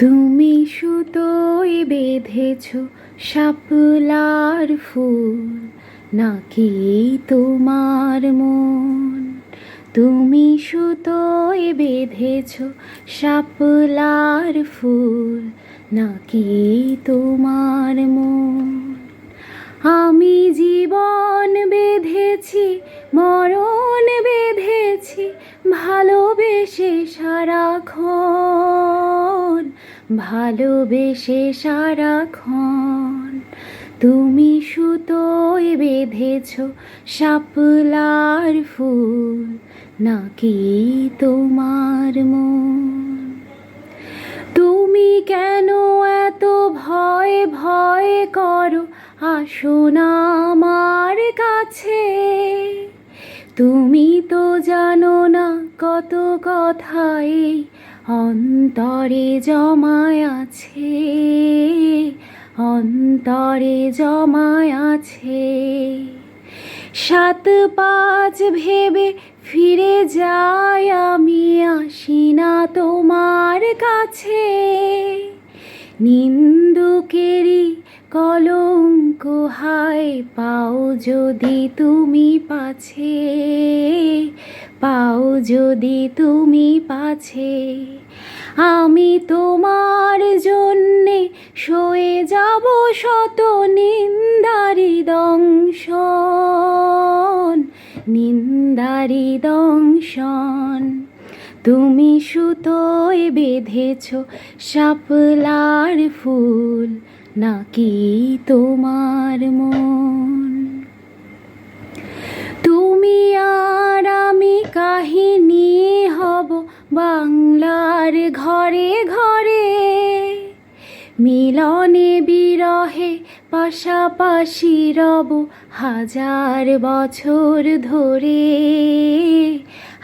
তুমি সুতোয় বেঁধেছ শাপলার ফুল, নাকি তোমার মন? তুমি সুতোয় বেঁধেছ শাপলার ফুল, নাকি তোমার মন? আমি জীবন বেঁধেছি মরণ ভালোবেসে সারাক্ষণ তুমি সুতোয় বেঁধেছ শাপলার ফুল, নাকি তোমার মন? তুমি কেন এত ভয় ভয় করো? আসো না আমার কাছে। তুমি তো জানো না কত কথাই অন্তরে জমায় আছে, অন্তরে জমায় আছে। সাত পাঁচ ভেবে ফিরে যাই আমি, আসি না তোমার কাছে। নিন্দুকেরই কলঙ্ক হায়, পাও যদি তুমি পাছে। যদি তুমি পাছে, আমি তোমার জন্যে সয়ে যাব শত নিন্দারি দংশন নিন্দারি দংশন। তুমি সুতোয় বেঁধেছ শাপলার ফুল, নাকি তোমার মন? বাংলার ঘরে ঘরে মিলনে বিরহে পাশাপাশি রব হাজার বছর ধরে,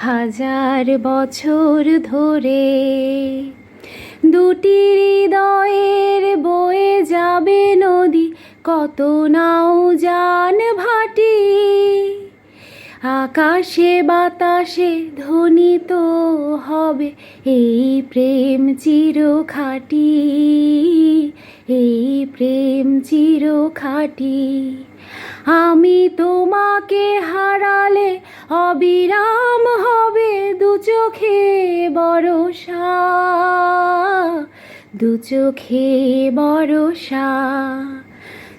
হাজার বছর ধরে। দুটি হৃদয়ের বয়ে যাবে নদী, কত নাও জান আকাশে বাতাসে ধ্বনিত হবে এই প্রেম চির খাটি এই প্রেম চির খাটি আমি তোমাকে হারালে অবিরাম হবে দু চোখে বরসা দু চোখে বরসা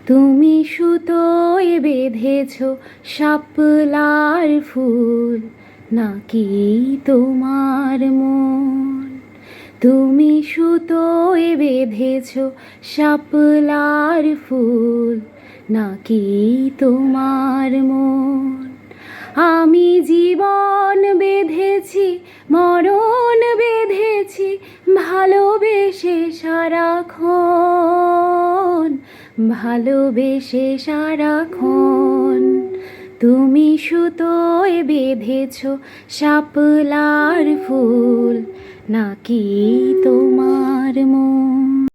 তুমি সুতোয় বেঁধেছ শাপলার ফুল, নাকি তোমার মন? তুমি সুতোয় বেঁধেছ শাপলার ফুল, নাকি তোমার মন? আমি জীবন বেঁধেছি, মরণ বেঁধেছি, ভালোবেসে সারাক্ষণ ভালোবেসে সারাক্ষণ তুমি সুতোয় বেঁধেছ শাপলার ফুল নাকি তোমার মন?